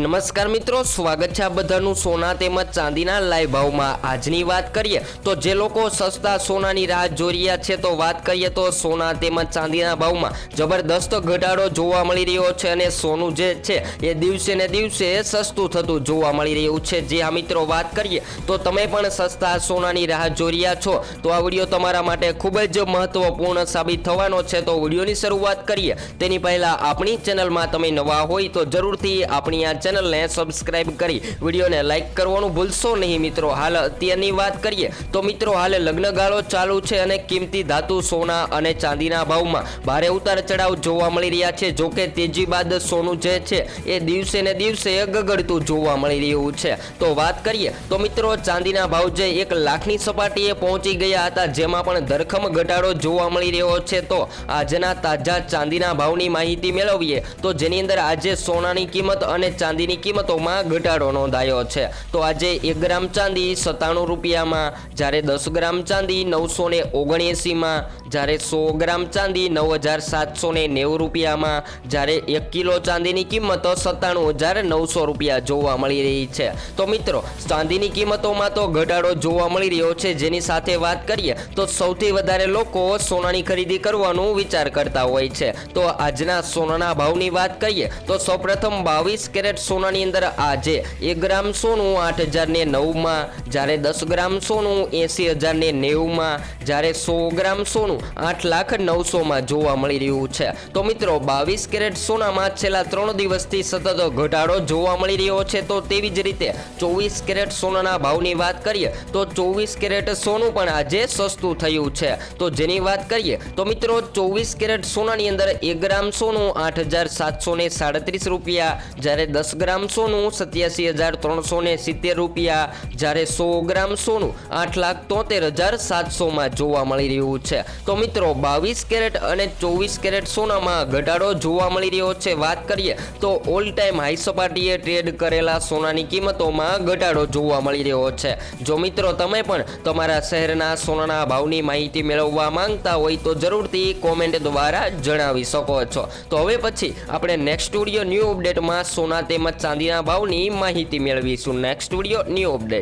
નમસ્કાર મિત્રો, સ્વાગત છે આ બધાનું સોના તેમજ ચાંદીના લાઈવ ભાવમાં. આજની વાત કરીએ તો જે લોકો સસ્તા સોનાની રાહ જોઈ રહ્યા છે, તો વાત કરીએ તો સોના તેમજ ચાંદીના ભાવમાં. જબરદસ્ત ઘટાડો જોવા મળી રહ્યો છે અને સોનું જે છે, એ દિવસે ને દિવસે સસ્તું થતું જોવા મળી રહ્યું છે. જે આ મિત્રો વાત કરીએ તો તમે પણ સસ્તા સોનાની રાહ જોઈ રહ્યા છો. તો આ વીડિયો તમારા માટે ખૂબ જ મહત્વપૂર્ણ સાબિત થવાનો છે. તો વિડીયોની શરૂઆત કરીએ. તેની પહેલાં આપણી ચેનલમાં તમે નવા હોય તો જરૂરથી આપણી આ ચેનલને સબસ્ક્રાઇબ કરી વિડીયોને લાઇક કરવાનું ભૂલશો નહીં મિત્રો. હાલ અત્યારની વાત કરીએ તો મિત્રો હાલ લગ્નગાળો ચાલુ છે અને કિંમતી ધાતુ, સોના અને ચાંદીના ભાવમાં ભારે ઉતાર ચઢાવ જોવા મળી રહ્યા છે. જોકે તેજી બાદ સોનું જે છે એ દિવસે ને દિવસે ગગડતું જોવા મળી રહ્યું છે. તો વાત કરીએ તો મિત્રો ચાંદીના ભાવ જે એક લાખની સપાટીએ પહોંચી ગયા હતા, જેમાં પણ ધરખમ ઘટાડો જોવા મળી રહ્યો છે. તો આજના તાજા ચાંદીના ભાવની માહિતી મેળવીએ તો જેની અંદર આજે સોનાની કિંમત અને ચાંદીની કિંમતોમાં ઘટાડો નોંધાયો છે. તો આજે એક ગ્રામ ચાંદી સત્તાણું રૂપિયામાં, જ્યારે દસ ગ્રામ ચાંદી નવસો ને ઓગણએંસીમાં જ્યારે સો ગ્રામ ચાંદી નવ હજાર સાતસો ને નેવું રૂપિયામાં, જ્યારે એક કિલો ચાંદીની કિંમત સત્તાણું હજાર નવસો રૂપિયા જોવા મળી રહી છે. તો મિત્રો, ચાંદીની કિંમતોમાં તો ઘટાડો જોવા મળી રહ્યો છે. જેની સાથે વાત કરીએ, તો સૌથી વધારે લોકો સોનાની ખરીદી કરવાનું વિચાર કરતા હોય છે. તો આજના સોનાના ભાવની વાત કરીએ, તો સૌપ્રથમ બાવીસ કેરેટ સોનાની અંદર આજે એક ગ્રામ સોનું, આઠ હજાર ને નવમાં, જ્યારે દસ ગ્રામ સોનું, એંસી હજાર ને નેવુંમાં, જ્યારે સો ગ્રામ સોનું, આઠ લાખ નવસોમાં જોવા મળી રહ્યું છે. તો મિત્રો, બાવીસ કેરેટ સોનામાં છેલ્લા ત્રણ દિવસથી સતત ઘટાડો જોવા મળી રહ્યો છે. તો તેવી જ રીતે ચોવીસ કેરેટ સોનાના ભાવની વાત કરીએ, તો ચોવીસ કેરેટ સોનું પણ આજે સસ્તું થયું છે. તો જેની વાત કરીએ, તો મિત્રો, ચોવીસ કેરેટ સોનાની અંદર એક ગ્રામ સોનું, આઠ હજાર સાતસો સાડત્રીસ રૂપિયા, જ્યારે દસ ગ્રામ સોનું સત્યાસી હજાર ત્રણસો ને સિત્તેર રૂપિયા. જ્યારે સો ગ્રામ સોનું આઠ લાખ તોતેર હજાર સાતસોમાં જોવા મળી રહ્યું છે. તો મિત્રો, બાવીસ કેરેટ અને ચોવીસ કેરેટ સોનામાં ઘટાડો જોવા મળી રહ્યો છે. વાત કરીએ તો ઓલ ટાઈમ હાઈ સપાટીએ ટ્રેડ કરેલા સોનાની કિંમતોમાં ઘટાડો જોવા મળી રહ્યો છે. જો મિત્રો, તમે પણ તમારા શહેરના સોનાના ભાવની માહિતી મેળવવા માંગતા હોય તો જરૂરથી કોમેન્ટ દ્વારા જણાવી શકો છો. તો હવે પછી આપણે નેક્સ્ટ સ્ટુડિયો ન્યૂ અપડેટમાં સોના તેમજ ચાંદીના ભાવની માહિતી મેળવીશું નેક્સ્ટ વીડિયો ન્યૂ અપડેટ